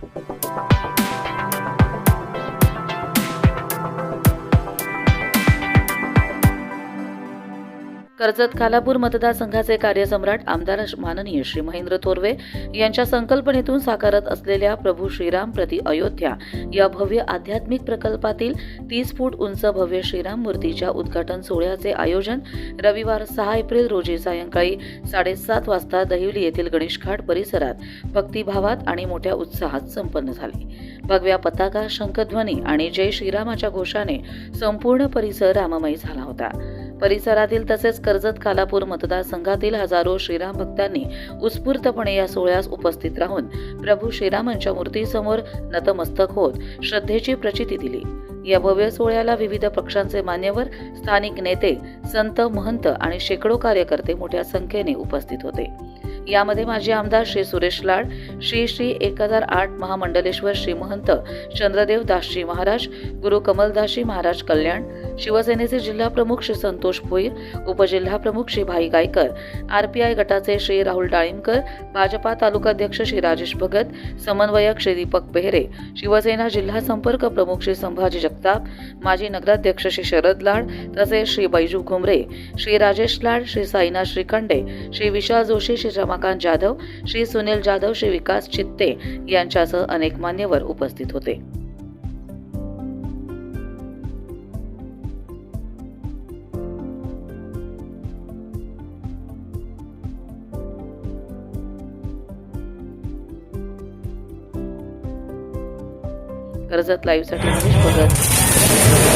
Thank you. Karjat Khalapur मतदारसंघाचे कार्यसम्राट आमदार माननीय श्री महेंद्र थोरवे यांच्या संकल्पनेतून साकारत असलेल्या प्रभू श्रीराम प्रति अयोध्या या भव्य आध्यात्मिक प्रकल्पातील तीस फूट उंच भव्य श्रीराम मूर्तीच्या उद्घाटन सोहळ्याचे आयोजन रविवार सहा एप्रिल रोजी सायंकाळी साडेसात वाजता दहिवली येथील गणेशघाट परिसरात भक्तिभावात आणि मोठ्या उत्साहात संपन्न झाले. भगव्या पताका शंखध्वनी आणि जय श्रीरामाच्या घोषाने संपूर्ण परिसर राममयी झाला होता. परिसरातील तसेच कर्जत खालापूर मतदारसंघातील हजारो श्रीराम भक्तांनी उत्स्फूर्तपणे या सोहळ्यास उपस्थित राहून प्रभू श्रीरामांच्या मूर्तीसमोर नतमस्तक होत श्रद्धेची प्रचिती दिली. या भव्य सोहळ्याला विविध पक्षांचे मान्यवर स्थानिक नेते संत महंत आणि शेकडो कार्यकर्ते मोठ्या संख्येने उपस्थित होते. यामध्ये माजी आमदार श्री सुरेश लाड श्री श्री एक हजार आठ महामंडलेश्वर श्री महंत चंद्रदेव दासजी महाराज गुरु कमलदासजी महाराज कल्याण शिवसेनेचे जिल्हा प्रमुख श्री संतोष भोईर उपजिल्हा प्रमुख श्री भाई गायकर आरपीआय गटाचे श्री राहुल डाळिंबकर भाजपा तालुकाध्यक्ष श्री राजेश भगत समन्वयक श्री दीपक बेहरे शिवसेना जिल्हा संपर्क प्रमुख श्री संभाजी जगताप माजी नगराध्यक्ष श्री शरद लाड तसेच श्री बैजू घुमरे श्री राजेश लाड श्री साईनाथ श्रीखंडे श्री विशाल जोशी श्री उमाकांत जाधव श्री सुनील जाधव श्री विकास चित्ते यांच्यासह अनेक मान्यवर उपस्थित होते. कर्जत लाईव्हसाठी महेश भगत